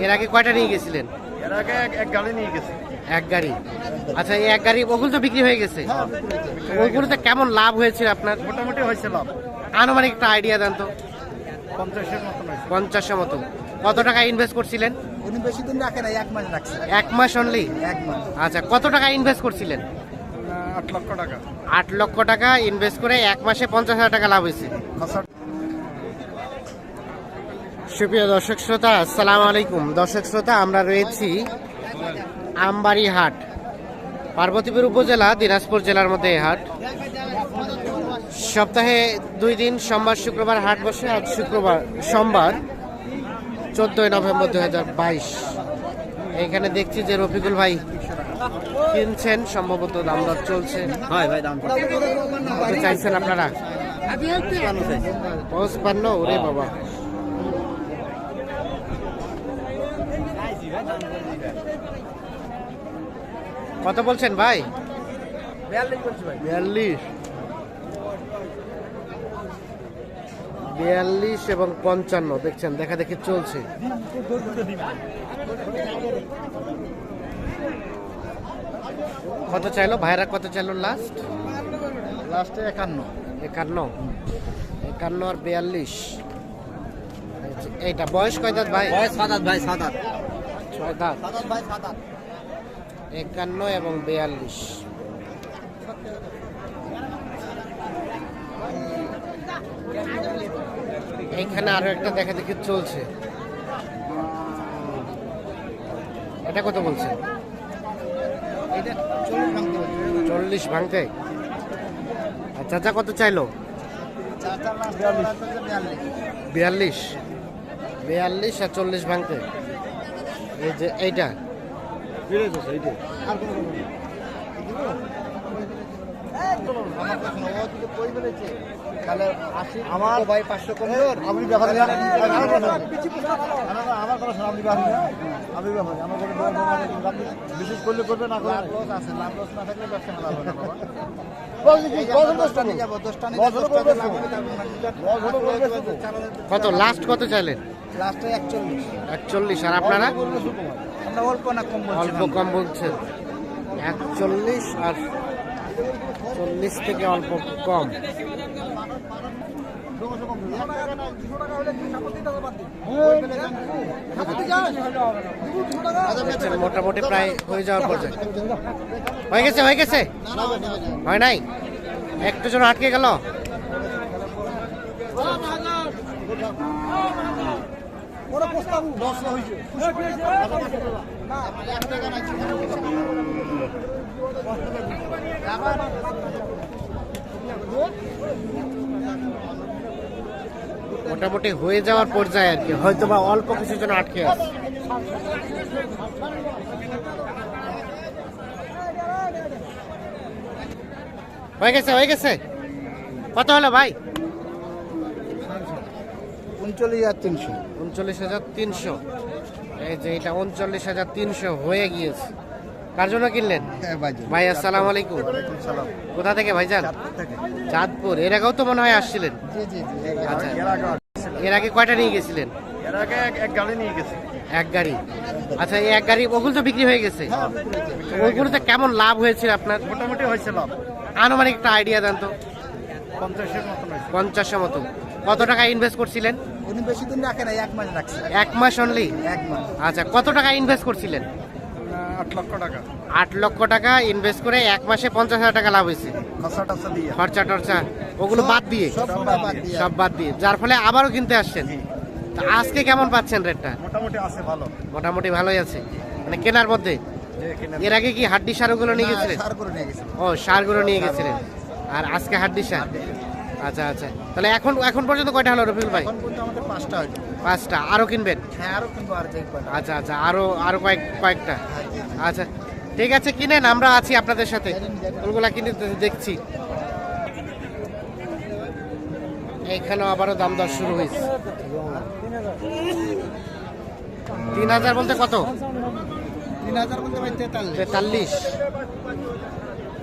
এর আগে কয়টা নিয়ে গেছিলেন? এর আগে এক- গাড়ি নিয়ে গেছে। এক গাড়ি। আচ্ছা এই এক গাড়ি ওগুলো তো বিক্রি হয়ে গেছে? ওইগুলোতে কেমন লাভ হয়েছে আপনার? মোটামুটি হয়েছে লাভ। আনুমানিক একটা আইডিয়া দেন তো। পঞ্চাশের মতন পঞ্চাশের মতো কত টাকা ইনভেস্ট করছিলেন? উনি বেশি দিন রাখে না এক মাস রাখছে। এক মাস অনলি এক মাস। আচ্ছা কত টাকা ইনভেস্ট করছিলেন? আট লক্ষ টাকা। আট লক্ষ টাকা ইনভেস্ট করে এক মাসে পঞ্চাশ হাজার টাকা লাভ হয়েছে। সুপ্রিয় দর্শক শ্রোতা আসসালামু আলাইকুম। দর্শক শ্রোতা আমরা রয়েছি আমবাড়ি হাট পার্বতীপুর উপজেলা দিনাজপুর জেলার মধ্যে এই হাট। সপ্তাহে দুই দিন সোমবার শুক্রবার হাট বসে। আজ শুক্রবার সোমবার চোদ্দই নভেম্বর দু হাজার বাইশ। এখানে দেখছি যে রফিকুল ভাই কিনছেন সম্ভবত দাম দর চলছে। হয় ভাই দাম চাইছেন আপনারা? পঁচপান্ন ওরে বাবা। কত বলছেন ভাই? বিয়াল্লিশ বিয়াল্লিশ। এবং পঞ্চান্ন দেখছেন দেখা দেখি চলছে। কত চাইলো? ভাইরা কত চাইলো লাস্ট লাস্টে একান্ন। একান্ন। একান্ন আর বিয়াল্লিশ। এইটা বয়স কয় দাঁত ভাই? বয়স সাত ভাই সাত আট ছয় দাঁত। ভাই সাত আট একান্ন এবং বিয়াল্লিশ। এইখানে আরও একটা দেখা দেখি চলছে। এটা কত বলছে? চল্লিশ ভাঙতে চাচা কত চাইলো? বিয়াল্লিশ। বিয়াল্লিশ আর চল্লিশ ভাঙতে। এই যে এইটা। আমার ভাই পাঁচশো আপনি ব্যাপারে আমার কথা আমার কথা শোনো আপনি ব্যাপারে আমার কোনো বিশেষ করলে করবে না লাভ লস আছে লাভ লস থাকলে ব্যবসা লাভ হবে কত? লাস্ট কত চাইলেন? লাস্টে একচল্লিশ। একচল্লিশ আর আপনারা? আমরা অল্প না কম বলছি অল্প কম বলছেন। একচল্লিশ আর চল্লিশ থেকে অল্প কম। মোটামুটি প্রায় হয়ে যাওয়ার পর্যায়ে হয়ে গেছে হয়ে গেছে? হয় নাই? একটু জন আটকে গেল। মোটামুটি হয়ে যাওয়ার পর্যায়ে আর কি হয়তো বা অল্প কিছু জন আটকে আছে। হয়ে গেছে হয়ে গেছে। কত হলো ভাই? উনচল্লিশ হাজার তিনশো। উনচল্লিশ হাজার তিনশো। এই যে এটা উনচল্লিশ হাজার তিনশো হয়ে গিয়েছে। কার জন্য কিনলেন? হ্যাঁ ভাই আসসালামু আলাইকুম। সালাম। কোথা থেকে ভাইজান? চাঁদপুর এর আগেও তো মনে হয় আসছিলেন? আচ্ছা। এর আগে কয়টা নিয়ে গেছিলেন? এক- গাড়ি আচ্ছা এই এক গাড়ি ওগুলো তো বিক্রি হয়ে গেছে। ওইগুলোতে কেমন লাভ হয়েছে আপনার? মোটামুটি হয়েছে লাভ। আনুমানিক একটা আইডিয়া দেন তো। পঞ্চাশের হয়েছে। পঞ্চাশের মতো। কত টাকা ইনভেস্ট করছিলেন? উনি বেশি দিন রাখে এক মাস রাখছে। এক মাস অনলি এক মাস। আচ্ছা কত টাকা ইনভেস্ট করছিলেন? আট লক্ষ টাকা। আট লক্ষ টাকা ইনভেস্ট করে এক মাসে পঞ্চাশ হাজার টাকা লাভ হয়েছে। খরচা টরচা ওগুলো বাদ দিয়ে? সব বাদ দিয়ে। সব বাদ দিয়ে। যার ফলে আবারও কিনতে আসছেন। তা আজকে কেমন পাচ্ছেন রেটটা? মোটামুটি আছে ভালো। মোটামুটি ভালোই আছে। মানে কেনার মধ্যে? এর আগে কি হাড্ডি সারগুলো নিয়ে গেছিলেন? ও সারগুলো নিয়ে গেছিলেন। আর আজকে হাড্ডি সার? আচ্ছা আচ্ছা। তাহলে এখন এখন পর্যন্ত কয়টা হলো রফিকুল ভাই? এখন পর্যন্ত আমাদের পাঁচটা হয়তো পাঁচটা। আরও কিনবেন? হ্যাঁ আরও কিন্তু আর আচ্ছা আচ্ছা। আরও আরও কয়েক কয়েকটা। আচ্ছা। ঠিক আছে কিনেন আমরা আছি আপনাদের সাথে। ওগুলা কিনে দেখছি। এইখানেও আবারও দাম দর শুরু হয়েছে। তিন হাজার বলতে কত? তিন হাজার বলতে তেতাল্লিশ।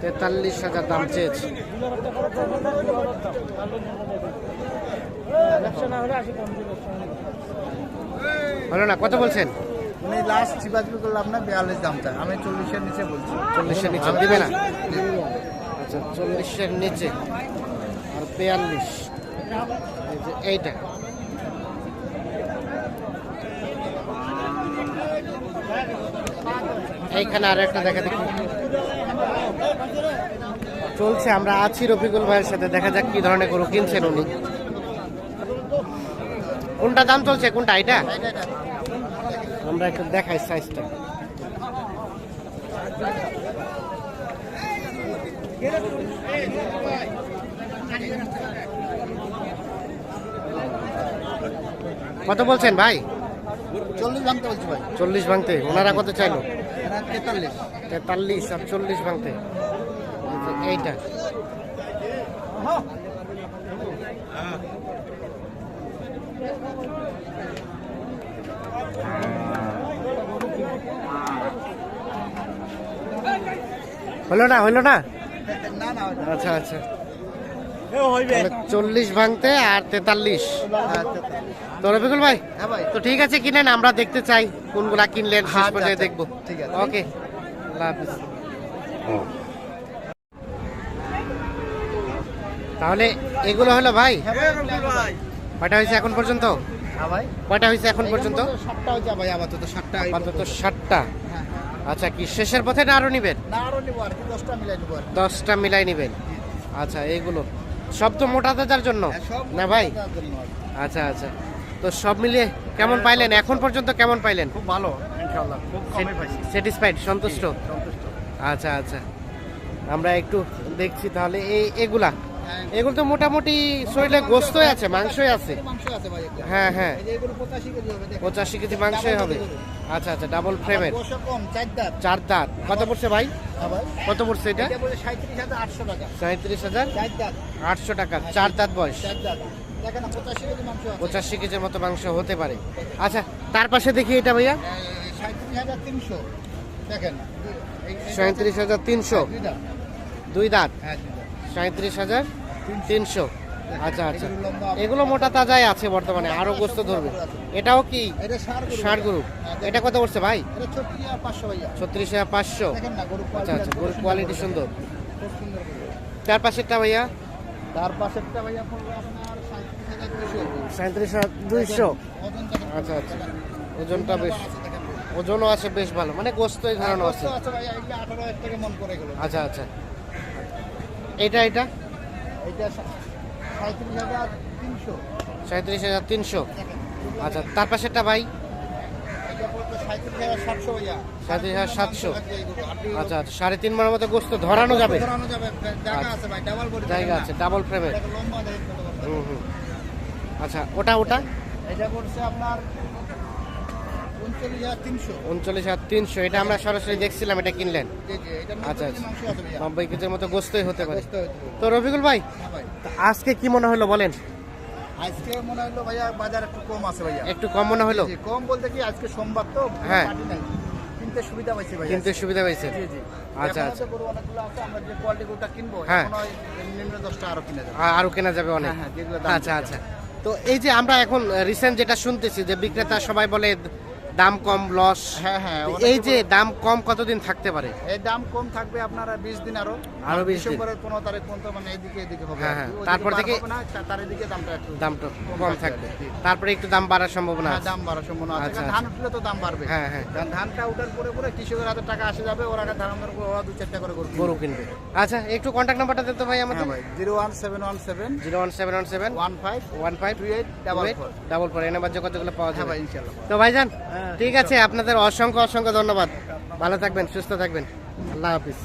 তেতাল্লিশ হাজার দাম চেয়েছে। হলো না কত বলছেন? উনি লাস্ট চিপাচিপি করলে আপনার বিয়াল্লিশ দাম আমি চল্লিশের নিচে বলছি। চল্লিশের নিচে দিবে না? আচ্ছা চল্লিশের নিচে। আর বিয়াল্লিশ। এইটা। এইখানে আর একটা দেখা দেখি। চলছে আমরা আছি রফিকুল ভাইয়ের সাথে দেখা যাক কি ধরনের গরু কিনছেন উনি। কোনটা দাম চলছে কোনটা এটা? আমরা একটু দেখাই সাইজটা কত বলছেন ভাই? চল্লিশ ভাঙতে বলছি ভাই। চল্লিশ ভাঙতে ওনারা কত চাইলো? তেতাল্লিশ। তেতাল্লিশ আর চল্লিশ ভাঙতে। এইটা। হলো না হলো না? না না আচ্ছা। আচ্ছা চল্লিশ ভাঙতে আর তেতাল্লিশ। হ্যাঁ। তো রফিকুল ভাই হ্যাঁ তো ঠিক আছে কিনেন আমরা দেখতে চাই কোনগুলা কিনলেন শেষ আচ্ছা, পর্যায়ে আচ্ছা, দেখব। ঠিক আছে। ওকে। আল্লাহ হাফিজ। তাহলে এগুলো হলো ভাই? হ্যাঁ। কয়টা হয়েছে এখন পর্যন্ত? হ্যাঁ কয়টা হয়েছে এখন পর্যন্ত? সাতটা হয়েছে ভাই আপাতত সাতটা। হ্যাঁ। আচ্ছা কি শেষের পথে না আরও নিবেন? না আরও নিবো আর কি দশটা মিলাই নিবো আর মিলাই নিবেন। আচ্ছা এইগুলো। সব তো মোটা তাজার জন্য? হ্যাঁ, না ভাই। আচ্ছা আচ্ছা। তো সব মিলিয়ে কেমন পাইলেন? এখন পর্যন্ত কেমন পাইলেন? খুব ভালো ইনশাআল্লাহ। খুব কমে পাইছি। স্যাটিসফাইড সন্তুষ্ট? সন্তুষ্ট। আচ্ছা আচ্ছা। আমরা একটু দেখছি তাহলে এই এগুলা। হ্যাঁ। এগুলো তো মোটামুটি শরীরে গোস্তই আছে, মাংসই আছে। হ্যাঁ হ্যাঁ। পঁচাশি কেজি মাংসই হবে। আচ্ছা আচ্ছা ডাবল ফ্রেমের চার দাঁত। কত পড়ছে ভাই? কত পড়ছে এটা? সাঁত্রিশ হাজার। আটশো টাকা। চার দাঁত বয়স। পঁচাশি কেজির মতো মাংস হতে পারে। আচ্ছা তার পাশে দেখি এটা ভাইয়া। সাঁত্রিশ হাজার তিনশো। দুই দাঁত। হ্যাঁ সাঁত্রিশ হাজার তিনশো। আচ্ছা আচ্ছা। এগুলো মোটা তাজাই আছে বর্তমানে আরও গোস্ত ধরবে। এটাও কি ষাট গরু। হ্যাঁ, এটা কত পড়ছে ভাই? ছত্রিশ হাজার পাঁচশো আচ্ছা আচ্ছা গরুর কোয়ালিটি সুন্দর। তার পাশেরটা ভাইয়া? তার পাশেরটা ভাইয়া সাঁত্রিশ হাজার দুইশো। আচ্ছা আচ্ছা। ওজনটা বেশ ওজনও আছে বেশ ভালো। মানে গোস্তই ধরানো আছে। আছে আচ্ছা আচ্ছা। এটা এটা? এইটা সা- সাঁত্রিশ হাজার তিনশো। সাঁত্রিশ হাজার তিনশো। আচ্ছা তার পাশেরটা ভাই? এটা পড়বে সাঁত্রিশ হাজার সাতশো আচ্ছা আচ্ছা সাড়ে তিন মাসের মতো গোস্ত ধরানো যাবে? ধরানো যাবে জায়গা আচ্ছা। আছে ভাই ডাবল বডি জায়গা আছে ডাবল এটা বড়। হুম হুম। আচ্ছা ওটা ওটা? এটা পড়ছে আপনার উনচল্লিশ হাজার তিনশো। এটা আমরা সরাসরি দেখছিলাম এটা কিনলেন? আচ্ছা, আচ্ছা। ভাইয়া নব্বই কেজির মতো গোস্তই হতে পারে। তো রফিকুল ভাই হ্যাঁ আজকে কি মনে হলো বলেন? আজকে মনে হলো ভাইয়া বাজার একটু কম আছে ভাইয়া। একটু কম মনে হলো? কম বলতে কি আজকে সোমবার তো হ্যাঁ। কিনতে সুবিধা পাইছি ভাইয়া। কিনতে সুবিধা পাইছে। জি জি। আচ্ছা, আচ্ছা। গরু অনেকগুলো আছে আমরা যে কোয়ালিটি গরুটা কিনবো হ্যাঁ। নিম্ন দশটা আরও কিনে যাবে। আরও কেনা যাবে অনেক। হ্যাঁ, হ্যাঁ, আচ্ছা আচ্ছা। তো এই যে আমরা এখন রিসেন্ট যেটা শুনতেছি যে বিক্রেতা সবাই বলে দাম কম লস হ্যাঁ হ্যাঁ এই যে দাম কম কতদিন থাকতে পারে? এই দাম কম থাকবে আপনারা বিশ দিন আরও। আরও 20 দিন। ডিসেম্বরের পনেরো তারিখ পর্যন্ত মানে এদিকে এদিকে হবে। হ্যাঁ, হ্যাঁ। তারপর থেকে- না, তার এদিকে দামটা একটু দামটা কম থাকবে, তারপরে একটু দাম বাড়ার সম্ভাবনা হ্যাঁ, আছে। দাম বাড়ার সম্ভাবনা আছে। আচ্ছা, ধান উঠলে তো দাম বাড়বে। হ্যাঁ হ্যাঁ। কারণ ধানটা উঠার পরে পরে কৃষকের হাতে টাকা আসে যাবে ওরা ধান আমদানি করে ওরা দু চারটা করে গরু গরু কিনবে। আচ্ছা একটু কন্ট্যাক্ট নাম্বারটা দিতে ভাই আমাদের। হ্যাঁ ভাই zero one seven one seven zero one seven one seven one five one five two eight double four. Double four. এই নাম্বার যোগাযোগগুলো পাওয়া হ্যাঁ যাবে। ভাই ইনশাল্লাহ। তো ভাইজান হ্যাঁ, ঠিক আছে আপনাদের অসংখ্য অসংখ্য ধন্যবাদ। ভালো থাকবেন সুস্থ থাকবেন। আল্লাহ হাফিজ।